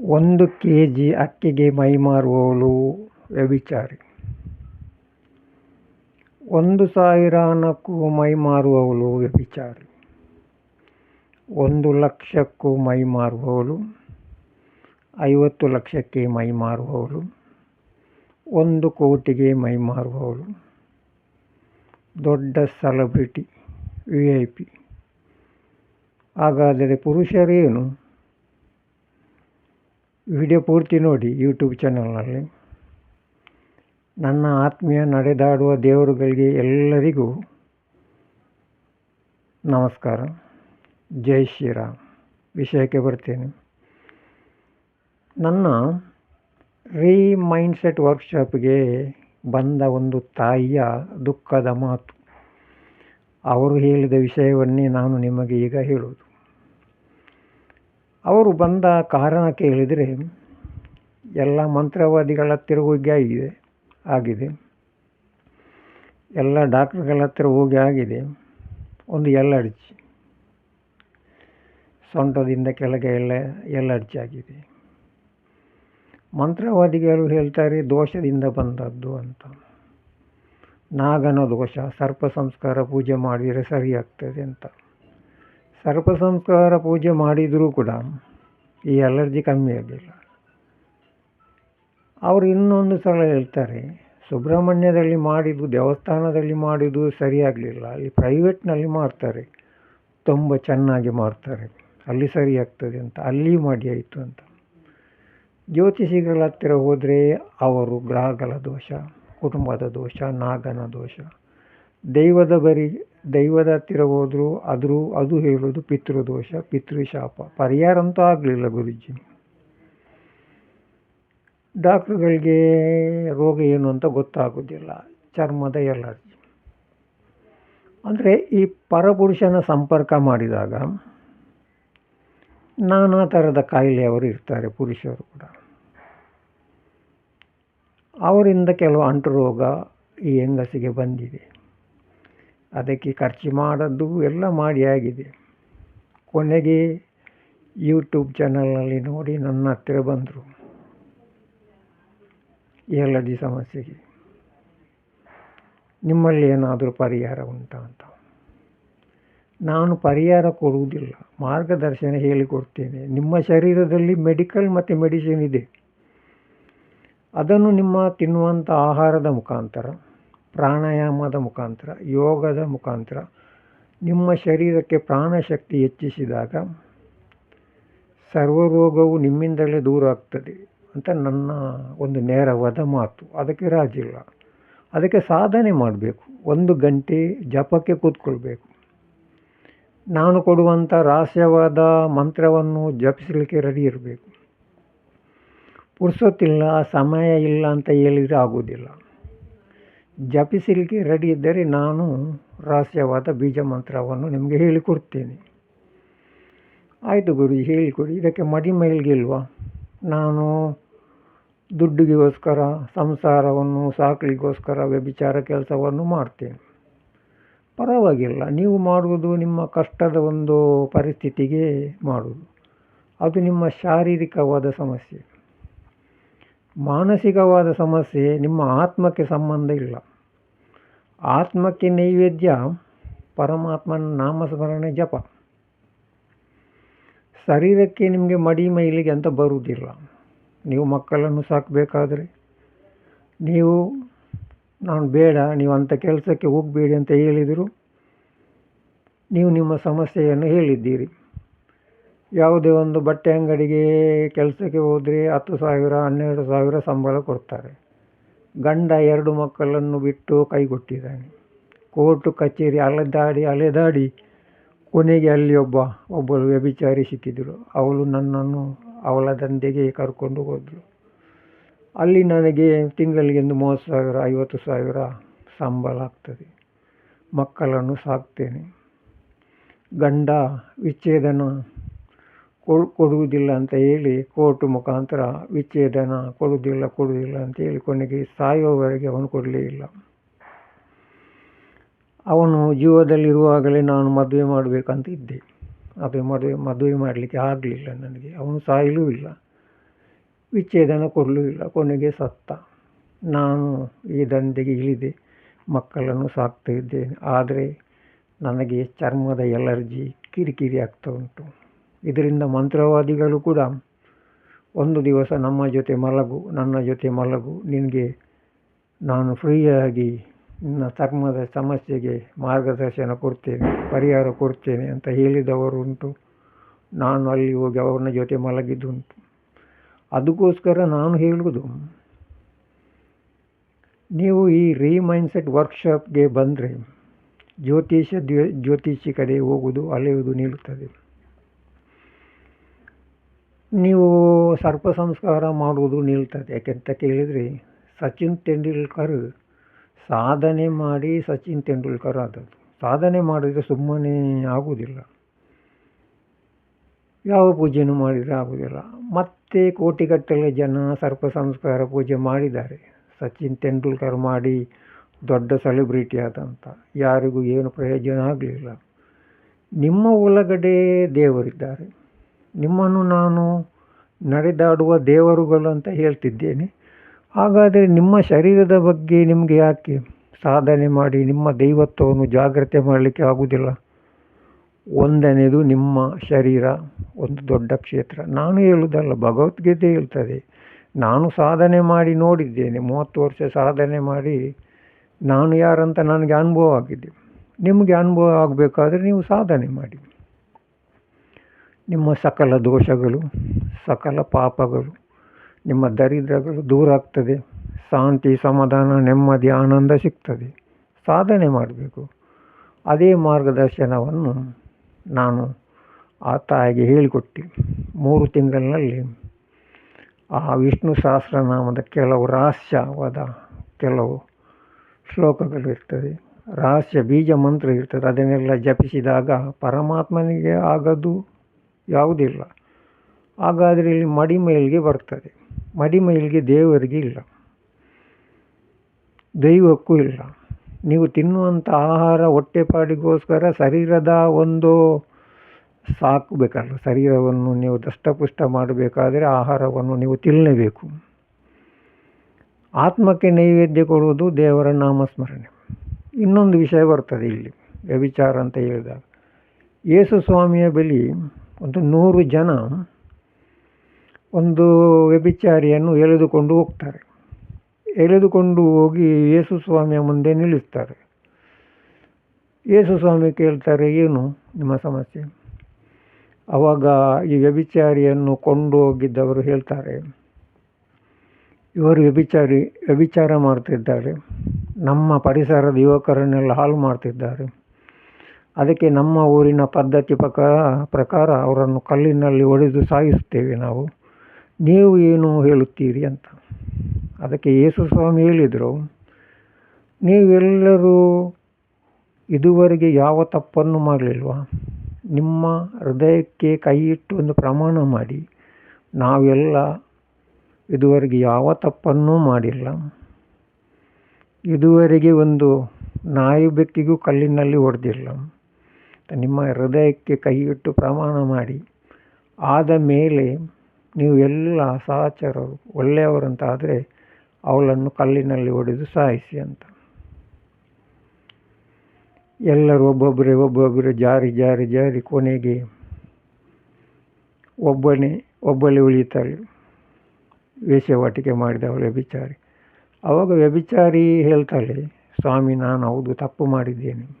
ಒಂದು K G ಅಕ್ಕಿಗೆ ಮೈಮಾರುವವಳು ವ್ಯಭಿಚಾರಿ. ಒಂದು ಸಾವಿರ ಹಣಕ್ಕೂ ಮೈಮಾರುವವಳು ವ್ಯಭಿಚಾರಿ. ಒಂದು ಲಕ್ಷಕ್ಕೂ ಮೈಮಾರುವವಳು. ಐವತ್ತು ಲಕ್ಷಕ್ಕೆ ಮೈಮಾರುವವಳು. ಒಂದು ಕೋಟಿಗೆ ಮೈಮಾರುವವಳು. ದೊಡ್ಡ ಸೆಲೆಬ್ರಿಟಿ, ವಿ ಐ ಪಿ. ಹಾಗಾದರೆ ಪುರುಷರೇನು? ವಿಡಿಯೋ ಪೂರ್ತಿ ನೋಡಿ ಯೂಟ್ಯೂಬ್ ಚಾನಲ್ನಲ್ಲಿ ನನ್ನ ಆತ್ಮೀಯ ನಡೆದಾಡುವ ದೇವರುಗಳಿಗೆ ಎಲ್ಲರಿಗೂ ನಮಸ್ಕಾರ. ಜೈ ಶ್ರೀರಾಮ್. ವಿಷಯಕ್ಕೆ ಬರ್ತೇನೆ. ನನ್ನ ರೀ ಮೈಂಡ್ಸೆಟ್ ವರ್ಕ್ಶಾಪ್ಗೆ ಬಂದ ಒಂದು ತಾಯಿಯ ದುಃಖದ ಮಾತು. ಅವರು ಹೇಳಿದ ವಿಷಯವನ್ನೇ ನಾನು ನಿಮಗೆ ಈಗ ಹೇಳುವುದು. ಅವರು ಬಂದ ಕಾರಣ ಕೇಳಿದರೆ ಎಲ್ಲ ಮಂತ್ರವಾದಿಗಳ ಹತ್ತಿರ ಹೋಗಿ ಆಗಿದೆ ಆಗಿದೆ. ಎಲ್ಲ ಡಾಕ್ಟ್ರುಗಳ ಹತ್ತಿರ ಹೋಗಿ ಆಗಿದೆ. ಒಂದು ಎಲರ್ಜಿ ಸೊಂಟದಿಂದ ಕೆಳಗೆ ಎಲ್ಲ ಎಲರ್ಜಿ ಆಗಿದೆ. ಮಂತ್ರವಾದಿಗಳು ಹೇಳ್ತಾರೆ, ದೋಷದಿಂದ ಬಂದದ್ದು ಅಂತ. ನಾಗನ ದೋಷ, ಸರ್ಪ ಸಂಸ್ಕಾರ ಪೂಜೆ ಮಾಡಿದರೆ ಸರಿಯಾಗ್ತದೆ ಅಂತ. ಸರ್ಪ ಸಂಸ್ಕಾರ ಪೂಜೆ ಮಾಡಿದರೂ ಕೂಡ ಈ ಅಲರ್ಜಿ ಕಮ್ಮಿ ಆಗಲಿಲ್ಲ ಅವರು ಇನ್ನೊಂದು ಸಲ ಹೇಳ್ತಾರೆ, ಸುಬ್ರಹ್ಮಣ್ಯದಲ್ಲಿ ಮಾಡಿದ್ದು, ದೇವಸ್ಥಾನದಲ್ಲಿ ಮಾಡಿದ್ದು ಸರಿಯಾಗಲಿಲ್ಲ. ಅಲ್ಲಿ ಪ್ರೈವೇಟ್ನಲ್ಲಿ ಮಾಡ್ತಾರೆ. ತುಂಬ ಚೆನ್ನಾಗಿ ಮಾಡ್ತಾರೆ. ಅಲ್ಲಿ ಸರಿಯಾಗ್ತದೆ ಅಂತ, ಅಲ್ಲಿ ಮಾಡಿ ಆಯಿತು ಅಂತ. ಜ್ಯೋತಿಷಿಗಳ ಹತ್ತಿರ ಹೋದರೆ ಅವರು ಗ್ರಹಗಳ ದೋಷ, ಕುಟುಂಬದ ದೋಷ, ನಾಗನ ದೋಷ. ದೈವದ ಬರಿ, ದೈವದ ಹತ್ತಿರ ಹೋದರೂ ಆದರೂ ಅದು ಹೇಳೋದು ಪಿತೃದೋಷ, ಪಿತೃಶಾಪ. ಪರಿಹಾರ ಅಂತೂ ಆಗಲಿಲ್ಲ ಗುರುಜಿ. ಡಾಕ್ಟ್ರುಗಳಿಗೆ ರೋಗ ಏನು ಅಂತ ಗೊತ್ತಾಗೋದಿಲ್ಲ, ಚರ್ಮದ ಎಲರ್ಜಿ. ಅಂದರೆ ಈ ಪರಪುರುಷನ ಸಂಪರ್ಕ ಮಾಡಿದಾಗ ನಾನಾ ಥರದ ಕಾಯಿಲೆಯವರು ಇರ್ತಾರೆ, ಪುರುಷರು ಕೂಡ. ಅವರಿಂದ ಕೆಲವು ಅಂಟು ರೋಗ ಈ ಹೆಂಗಸಿಗೆ ಬಂದಿದೆ. ಅದಕ್ಕೆ ಖರ್ಚು ಮಾಡೋದು ಎಲ್ಲ ಮಾಡಿ ಆಗಿದೆ. ಕೊನೆಗೆ ಯೂಟ್ಯೂಬ್ ಚಾನಲಲ್ಲಿ ನೋಡಿ ನನ್ನ ಹತ್ತಿರ ಬಂದರು. ಎಲರ್ಜಿ ಸಮಸ್ಯೆಗೆ. ನಿಮ್ಮಲ್ಲಿ ಏನಾದರೂ ಪರಿಹಾರ ಉಂಟಾ ಅಂತ. ನಾನು ಪರಿಹಾರ ಕೊಡುವುದಿಲ್ಲ. ಮಾರ್ಗದರ್ಶನ ಹೇಳಿಕೊಡ್ತೇನೆ. ನಿಮ್ಮ ಶರೀರದಲ್ಲಿ ಮೆಡಿಕಲ್ ಮತ್ತು ಮೆಡಿಸಿನ್ ಇದೆ. ಅದನ್ನು ನಿಮ್ಮ ತಿನ್ನುವಂಥ ಆಹಾರದ ಮುಖಾಂತರ ಪ್ರಾಣಾಯಾಮದ ಮುಖಾಂತರ, ಯೋಗದ ಮುಖಾಂತರ, ನಿಮ್ಮ ಶರೀರಕ್ಕೆ ಪ್ರಾಣಶಕ್ತಿ ಹೆಚ್ಚಿಸಿದಾಗ ಸರ್ವರೋಗವು ನಿಮ್ಮಿಂದಲೇ ದೂರ ಆಗ್ತದೆ ಅಂತ ನನ್ನ ಒಂದು ನೇರವಾದ ಮಾತು. ಅದಕ್ಕೆ ರಾಜಿಲ್ಲ. ಅದಕ್ಕೆ ಸಾಧನೆ ಮಾಡಬೇಕು. ಒಂದು ಗಂಟೆ ಜಪಕ್ಕೆ ಕೂತ್ಕೊಳ್ಬೇಕು. ನಾನು ಕೊಡುವಂಥ ರಹಸ್ಯವಾದ ಮಂತ್ರವನ್ನು ಜಪಿಸಲಿಕ್ಕೆ ರೆಡಿ ಇರಬೇಕು. ಪುರ್ಸೊತ್ತಿಲ್ಲ, ಸಮಯ ಇಲ್ಲ ಅಂತ ಹೇಳಿದರೆ ಆಗೋದಿಲ್ಲ ಜಪಿಸಲಿಕ್ಕೆ ರೆಡಿ ಇದ್ದರೆ ನಾನು ರಹಸ್ಯವಾದ ಬೀಜ ಮಂತ್ರವನ್ನು ನಿಮಗೆ ಹೇಳಿಕೊಡ್ತೇನೆ. ಆಯಿತು ಗುರುಜಿ, ಹೇಳಿಕೊಡಿ. ಇದಕ್ಕೆ ಮಡಿಮೈಲ್ಗಿಲ್ವಾ ನಾನು ದುಡ್ಡಿಗೋಸ್ಕರ, ಸಂಸಾರವನ್ನು, ಸಾಕಲಿಗೋಸ್ಕರ, ವ್ಯಭಿಚಾರ ಕೆಲಸವನ್ನು ಮಾಡ್ತೇನೆ. ಪರವಾಗಿಲ್ಲ. ನೀವು ಮಾಡುವುದು ನಿಮ್ಮ ಕಷ್ಟದ ಒಂದು ಪರಿಸ್ಥಿತಿಗೆ ಮಾಡುವುದು. ಅದು ನಿಮ್ಮ ಶಾರೀರಿಕವಾದ ಸಮಸ್ಯೆ. ಮಾನಸಿಕವಾದ ಸಮಸ್ಯೆ ನಿಮ್ಮ ಆತ್ಮಕ್ಕೆ ಸಂಬಂಧ ಇಲ್ಲ. ಆತ್ಮಕ್ಕೆ ನೈವೇದ್ಯ ಪರಮಾತ್ಮನ ನಾಮಸ್ಮರಣೆ, ಜಪ. ಶರೀರಕ್ಕೆ ನಿಮಗೆ ಮಡಿ ಮೈಲಿಗೆ ಅಂತ ಬರುವುದಿಲ್ಲ. ನೀವು ಮಕ್ಕಳನ್ನು ಸಾಕಬೇಕಾದ್ರೆ ನೀವು, ನಾನು ಬೇಡ, ನೀವು ಅಂಥ ಕೆಲಸಕ್ಕೆ ಹೋಗಬೇಡಿ ಅಂತ ಹೇಳಿದರು, ನೀವು ನಿಮ್ಮ ಸಮಸ್ಯೆಯನ್ನು ಹೇಳಿದ್ದೀರಿ. ಯಾವುದೇ ಒಂದು ಬಟ್ಟೆ ಅಂಗಡಿಗೆ ಕೆಲಸಕ್ಕೆ ಹೋದರೆ ಹತ್ತು ಸಾವಿರ, ಹನ್ನೆರಡು ಸಾವಿರ ಸಂಬಳ ಕೊಡ್ತಾರೆ. ಗಂಡ ಎರಡು ಮಕ್ಕಳನ್ನು ಬಿಟ್ಟು ಕೈಗೊಟ್ಟಿದ್ದಾನೆ. ಕೋರ್ಟು, ಕಚೇರಿ ಅಲೆದಾಡಿ ಅಲೆದಾಡಿ ಕೊನೆಗೆ ಅಲ್ಲಿ ಒಬ್ಬ, ಒಬ್ಬಳು ವ್ಯಭಿಚಾರಿ ಸಿಕ್ಕಿದ್ರು. ಅವಳು ನನ್ನನ್ನು ಅವಳ ದಂಧೆಗೆ ಕರ್ಕೊಂಡು ಹೋದಳು ಅಲ್ಲಿ ನನಗೆ ತಿಂಗಳಿಗೆ ಒಂದು ಮೂವತ್ತು ಸಾವಿರ, ಐವತ್ತು ಸಾವಿರ ಸಂಬಳ ಆಗ್ತದೆ. ಮಕ್ಕಳನ್ನು ಸಾಕ್ತೇನೆ. ಗಂಡ ವಿಚ್ಛೇದನ ಕೊಡುವುದಿಲ್ಲ ಅಂತ ಹೇಳಿ ಕೋರ್ಟ್ ಮುಖಾಂತರ ವಿಚ್ಛೇದನ ಕೊಡುವುದಿಲ್ಲ ಕೊಡುವುದಿಲ್ಲ ಅಂತ ಹೇಳಿ ಕೊನೆಗೆ ಸಾಯುವವರೆಗೆ ಅವನು ಕೊಡಲೇ ಇಲ್ಲ. ಅವನು ಜೀವದಲ್ಲಿರುವಾಗಲೇ ನಾನು ಮದುವೆ ಮಾಡಬೇಕಂತ ಇದ್ದೆ ಅದು ಮದುವೆ ಮದುವೆ ಮಾಡಲಿಕ್ಕೆ ಆಗಲಿಲ್ಲ ನನಗೆ. ಅವನು ಸಾಯಲೂ ಇಲ್ಲ. ವಿಚ್ಛೇದನ ಕೊಡಲೂ ಇಲ್ಲ. ಕೊನೆಗೆ ಸತ್ತ. ನಾನು ಈ ದಂಧೆಗೆ ಇಳಿದೆ. ಮಕ್ಕಳನ್ನು ಸಾಕ್ತಾ ಇದ್ದೇನೆ. ಆದರೆ ನನಗೆ ಚರ್ಮದ ಎಲರ್ಜಿ ಕಿರಿಕಿರಿ ಆಗ್ತಾ ಉಂಟು. ಇದರಿಂದ ಮಂತ್ರವಾದಿಗಳು ಕೂಡ ಒಂದು ದಿವಸ ನಮ್ಮ ಜೊತೆ ಮಲಗು, ನನ್ನ ಜೊತೆ ಮಲಗು. ನಿನಗೆ ನಾನು ಫ್ರೀಯಾಗಿ ನಿನ್ನ ಚರ್ಮದ ಸಮಸ್ಯೆಗೆ ಮಾರ್ಗದರ್ಶನ ಕೊಡ್ತೇನೆ, ಪರಿಹಾರ ಕೊಡ್ತೇನೆ ಅಂತ ಹೇಳಿದವರು ಉಂಟು ನಾನು ಅಲ್ಲಿ ಹೋಗಿ ಅವ್ರನ್ನ ಜೊತೆ ಮಲಗಿದ್ದುಂಟು. ಅದಕ್ಕೋಸ್ಕರ ನಾನು ಹೇಳುವುದು, ನೀವು ಈ ರೀಮೈಂಡ್ಸೆಟ್ ವರ್ಕ್ಶಾಪ್ಗೆ ಬಂದರೆ ಜ್ಯೋತಿಷ ಜ್ಯೋತಿಷಿ ಕಡೆ ಹೋಗುವುದು ಅಲೆಯುವುದು ನಿಲ್ಲುತ್ತದೆ. ನೀವು ಸರ್ಪ ಸಂಸ್ಕಾರ ಮಾಡುವುದು ನಿಲ್ತದೆ. ಯಾಕೆಂತ ಕೇಳಿದರೆ? ಸಚಿನ್ ತೆಂಡೂಲ್ಕರ್ ಸಾಧನೆ ಮಾಡಿ ಸಚಿನ್ ತೆಂಡೂಲ್ಕರ್ ಆದದ್ದು. ಸಾಧನೆ ಮಾಡಿದರೆ ಸುಮ್ಮನೆ ಆಗುವುದಿಲ್ಲ. ಯಾವ ಪೂಜೆನೂ ಮಾಡಿದರೆ ಆಗುವುದಿಲ್ಲ. ಮತ್ತೆ ಕೋಟಿಗಟ್ಟಲೆ ಜನ ಸರ್ಪ ಸಂಸ್ಕಾರ ಪೂಜೆ ಮಾಡಿದ್ದಾರೆ. ಸಚಿನ್ ತೆಂಡೂಲ್ಕರ್ ಮಾಡಿ ದೊಡ್ಡ ಸೆಲೆಬ್ರಿಟಿ ಆದಂಥ ಯಾರಿಗೂ ಏನು ಪ್ರಯೋಜನ ಆಗಲಿಲ್ಲ. ನಿಮ್ಮ ಒಳಗಡೆ ದೇವರಿದ್ದಾರೆ. ನಿಮ್ಮನ್ನು ನಾನು ನಡೆದಾಡುವ ದೇವರುಗಳು ಅಂತ ಹೇಳ್ತಿದ್ದೇನೆ. ಹಾಗಾದರೆ ನಿಮ್ಮ ಶರೀರದ ಬಗ್ಗೆ ನಿಮಗೆ ಯಾಕೆ ಸಾಧನೆ ಮಾಡಿ, ನಿಮ್ಮ ದೈವತ್ವವನ್ನು ಜಾಗ್ರತೆ ಮಾಡಲಿಕ್ಕೆ ಆಗುವುದಿಲ್ಲ ಒಂದನೇದು ನಿಮ್ಮ ಶರೀರ, ಒಂದು ದೊಡ್ಡ ಕ್ಷೇತ್ರ. ನಾನು ಹೇಳುವುದಲ್ಲ, ಭಗವದ್ಗೀತೆ ಹೇಳ್ತದೆ, ನಾನು ಸಾಧನೆ ಮಾಡಿ ನೋಡಿದ್ದೇನೆ, ಮೂವತ್ತು ವರ್ಷ ಸಾಧನೆ ಮಾಡಿ ನಾನು ಯಾರಂತ ನನಗೆ ಅನುಭವ ಆಗಿದೆ. ನಿಮಗೆ ಅನುಭವ ಆಗಬೇಕಾದ್ರೆ ನೀವು ಸಾಧನೆ ಮಾಡಿ. ನಿಮ್ಮ ಸಕಲ ದೋಷಗಳು, ಸಕಲ ಪಾಪಗಳು, ನಿಮ್ಮ ದರಿದ್ರಗಳು ದೂರ ಆಗ್ತದೆ. ಶಾಂತಿ, ಸಮಾಧಾನ, ನೆಮ್ಮದಿ, ಆನಂದ ಸಿಗ್ತದೆ. ಸಾಧನೆ ಮಾಡಬೇಕು. ಅದೇ ಮಾರ್ಗದರ್ಶನವನ್ನು ನಾನು ಆ ತಾಯಿಗೆ ಹೇಳಿಕೊಟ್ಟೆ. ಮೂರು ತಿಂಗಳಿನಲ್ಲಿ ಆ ವಿಷ್ಣು ಸಹಸ್ರನಾಮದ ಕೆಲವು ರಹಸ್ಯವಾದ ಕೆಲವು ಶ್ಲೋಕಗಳು ಇರ್ತದೆ. ರಹಸ್ಯ ಬೀಜ ಮಂತ್ರ ಇರ್ತದೆ. ಅದನ್ನೆಲ್ಲ ಜಪಿಸಿದಾಗ ಪರಮಾತ್ಮನಿಗೆ ಆಗದು. ಯಾವುದಿಲ್ಲ. ಹಾಗಾದರೆ ಇಲ್ಲಿ ಮಡಿಮೈಲಿಗೆ ಬರ್ತದೆ. ಮಡಿಮೈಲಿಗೆ ದೇವರಿಗೆ ಇಲ್ಲ. ದೈವಕ್ಕೂ ಇಲ್ಲ. ನೀವು ತಿನ್ನುವಂಥ ಆಹಾರ ಹೊಟ್ಟೆಪಾಡಿಗೋಸ್ಕರ ಶರೀರದ ಒಂದು ಸಾಕಬೇಕಲ್ಲ ಶರೀರವನ್ನು ನೀವು ದಷ್ಟಪುಷ್ಟ ಮಾಡಬೇಕಾದರೆ ಆಹಾರವನ್ನು ನೀವು ತಿನ್ನಲೇಬೇಕು ಆತ್ಮಕ್ಕೆ ನೈವೇದ್ಯ ಕೊಡುವುದು ದೇವರ ನಾಮಸ್ಮರಣೆ. ಇನ್ನೊಂದು ವಿಷಯ ಬರ್ತದೆ ಇಲ್ಲಿ. ವ್ಯಭಿಚಾರ ಅಂತ ಹೇಳಿದಾಗ. ಯೇಸು ಸ್ವಾಮಿಯ ಬಳಿ ಒಂದು ನೂರು ಜನ ಒಂದು ವ್ಯಭಿಚಾರಿಯನ್ನು ಎಳೆದುಕೊಂಡು ಹೋಗ್ತಾರೆ. ಎಳೆದುಕೊಂಡು ಹೋಗಿ ಯೇಸು ಸ್ವಾಮಿಯ ಮುಂದೆ ನಿಲ್ಲಿಸ್ತಾರೆ. ಯೇಸು ಸ್ವಾಮಿ ಕೇಳ್ತಾರೆ, ಏನು ನಿಮ್ಮ ಸಮಸ್ಯೆ? ಆವಾಗ ಈ ವ್ಯಭಿಚಾರಿಯನ್ನು ಕೊಂಡು ಹೋಗಿದ್ದವರು ಹೇಳ್ತಾರೆ, ಇವರು ವ್ಯಭಿಚಾರಿ, ವ್ಯಭಿಚಾರ ಮಾಡ್ತಿದ್ದಾರೆ. ನಮ್ಮ ಪರಿಸರದ ಯುವಕರನ್ನೆಲ್ಲ ಹಾಳು ಮಾಡ್ತಿದ್ದಾರೆ. ಅದಕ್ಕೆ ನಮ್ಮ ಊರಿನ ಪದ್ಧತಿ ಪ್ರಕಾರ ಪ್ರಕಾರ ಅವರನ್ನು ಕಲ್ಲಿನಲ್ಲಿ ಹೊಡೆದು ಸಾಯಿಸುತ್ತೇವೆ ನಾವು. ನೀವು ಏನು ಹೇಳುತ್ತೀರಿ ಅಂತ. ಅದಕ್ಕೆ ಯೇಸು ಸ್ವಾಮಿ ಹೇಳಿದರು, ನೀವೆಲ್ಲರೂ ಇದುವರೆಗೆ ಯಾವ ತಪ್ಪನ್ನು ಮಾಡಲಿಲ್ವ? ನಿಮ್ಮ ಹೃದಯಕ್ಕೆ ಕೈ ಇಟ್ಟು ಒಂದು ಪ್ರಮಾಣ ಮಾಡಿ. ನಾವೆಲ್ಲ ಇದುವರೆಗೆ ಯಾವ ತಪ್ಪನ್ನೂ ಮಾಡಿಲ್ಲ. ಇದುವರೆಗೆ ಒಂದು ನಾಯಿ ಬೆಕ್ಕಿಗೂ ಕಲ್ಲಿನಲ್ಲಿ ಹೊಡೆದಿಲ್ಲ. ನಿಮ್ಮ ಹೃದಯಕ್ಕೆ ಕೈಯಿಟ್ಟು ಪ್ರಮಾಣ ಮಾಡಿ. ಆದ ಮೇಲೆ ನೀವು ಎಲ್ಲ ಸಹಚರರು, ಒಳ್ಳೆಯವರಂತಾದರೆ ಅವಳನ್ನು ಕಲ್ಲಿನಲ್ಲಿ ಹೊಡೆದು ಸಾಯಿಸಿ ಅಂತ. ಎಲ್ಲರೂ ಒಬ್ಬೊಬ್ಬರೇ ಒಬ್ಬೊಬ್ಬರೇ ಜಾರಿ ಜಾರಿ ಜಾರಿ ಕೊನೆಗೆ ಒಬ್ಬನೇ, ಒಬ್ಬಳೇ ಉಳಿತಾಳೆ ಮಾಡಿದ ಮಾಡಿದವಳು ವ್ಯಭಿಚಾರಿ. ಆವಾಗ ವ್ಯಭಿಚಾರಿ ಹೇಳ್ತಾಳೆ, ಸ್ವಾಮಿ, ನಾನು ಹೌದು, ತಪ್ಪು ಮಾಡಿದ್ದೇನೆ.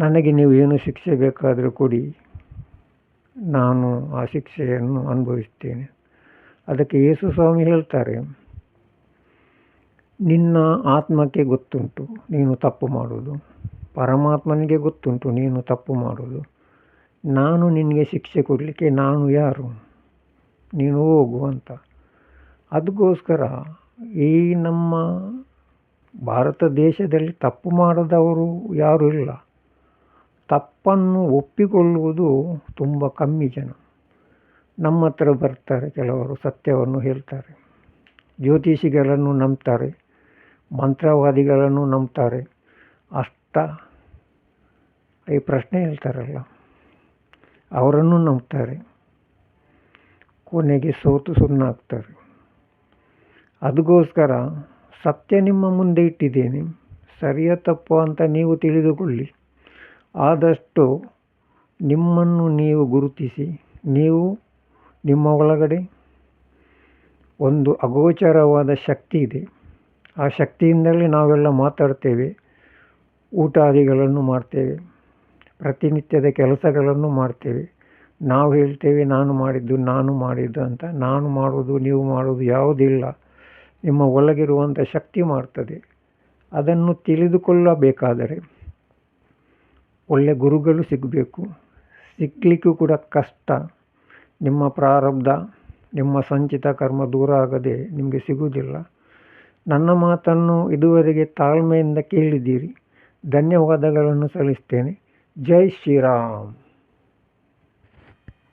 ನನಗೆ ನೀವು ಏನು ಶಿಕ್ಷೆ ಬೇಕಾದರೂ ಕೊಡಿ. ನಾನು ಆ ಶಿಕ್ಷೆಯನ್ನು ಅನುಭವಿಸ್ತೇನೆ ಅದಕ್ಕೆ ಯೇಸು ಸ್ವಾಮಿ ಹೇಳ್ತಾರೆ, ನಿನ್ನ ಆತ್ಮಕ್ಕೆ ಗೊತ್ತುಂಟು, ನೀನು ತಪ್ಪು ಮಾಡೋದು ಪರಮಾತ್ಮನಿಗೆ ಗೊತ್ತುಂಟು, ನೀನು ತಪ್ಪು ಮಾಡೋದು ನಾನು ನಿನಗೆ ಶಿಕ್ಷೆ ಕೊಡಲಿಕ್ಕೆ ನಾನು ಯಾರು? ನೀನು ಹೋಗು ಅಂತ. ಅದಕ್ಕೋಸ್ಕರ ಈ ನಮ್ಮ ಭಾರತ ದೇಶದಲ್ಲಿ ತಪ್ಪು ಮಾಡದವರು ಯಾರೂ ಇಲ್ಲ. ತಪ್ಪನ್ನು ಒಪ್ಪಿಕೊಳ್ಳುವುದು ತುಂಬ ಕಮ್ಮಿ ಜನ. ನಮ್ಮ ಹತ್ರ ಬರ್ತಾರೆ, ಕೆಲವರು ಸತ್ಯವನ್ನು ಹೇಳ್ತಾರೆ. ಜ್ಯೋತಿಷಿಗಳನ್ನು ನಂಬ್ತಾರೆ, ಮಂತ್ರವಾದಿಗಳನ್ನು ನಂಬ್ತಾರೆ. ಅಷ್ಟ ಈ ಪ್ರಶ್ನೆ ಹೇಳ್ತಾರಲ್ಲ, ಅವರನ್ನು ನಂಬ್ತಾರೆ. ಕೊನೆಗೆ ಸೋತು ಸುಣ್ಣಾಗ್ತಾರೆ ಅದಕ್ಕೋಸ್ಕರ ಸತ್ಯ ನಿಮ್ಮ ಮುಂದೆ ಇಟ್ಟಿದ್ದೇನೆ, ಸರಿಯ ತಪ್ಪು ಅಂತ ನೀವು ತಿಳಿದುಕೊಳ್ಳಿ. ಆದಷ್ಟು ನಿಮ್ಮನ್ನು ನೀವು ಗುರುತಿಸಿ, ನೀವು ನಿಮ್ಮ ಒಳಗಡೆ ಒಂದು ಅಗೋಚರವಾದ ಶಕ್ತಿ ಇದೆ. ಆ ಶಕ್ತಿಯಿಂದಲೇ ನಾವೆಲ್ಲ ಮಾತಾಡ್ತೇವೆ, ಊಟಾದಿಗಳನ್ನು ಮಾಡ್ತೇವೆ, ಪ್ರತಿನಿತ್ಯದ ಕೆಲಸಗಳನ್ನು ಮಾಡ್ತೇವೆ. ನಾವು ಹೇಳ್ತೇವೆ, ನಾನು ಮಾಡಿದ್ದು ನಾನು ಮಾಡಿದ್ದು ಅಂತ. ನಾನು ಮಾಡೋದು ನೀವು ಮಾಡೋದು ಯಾವುದಿಲ್ಲ. ನಿಮ್ಮ ಒಳಗಿರುವಂಥ ಶಕ್ತಿ ಮಾಡ್ತದೆ. ಅದನ್ನು ತಿಳಿದುಕೊಳ್ಳಬೇಕಾದರೆ ಒಳ್ಳೆ ಗುರುಗಳು ಸಿಗಬೇಕು. ಸಿಗಲಿಕ್ಕೂ ಕೂಡ ಕಷ್ಟ. ನಿಮ್ಮ ಪ್ರಾರಬ್ಧ, ನಿಮ್ಮ ಸಂಚಿತ ಕರ್ಮ ದೂರ ಆಗದೆ ನಿಮಗೆ ಸಿಗುವುದಿಲ್ಲ. ನನ್ನ ಮಾತನ್ನು ಇದುವರೆಗೆ ತಾಳ್ಮೆಯಿಂದ ಕೇಳಿದ್ದೀರಿ. ಧನ್ಯವಾದಗಳನ್ನು ಸಲ್ಲಿಸ್ತೇನೆ. ಜೈ ಶ್ರೀರಾಮ್.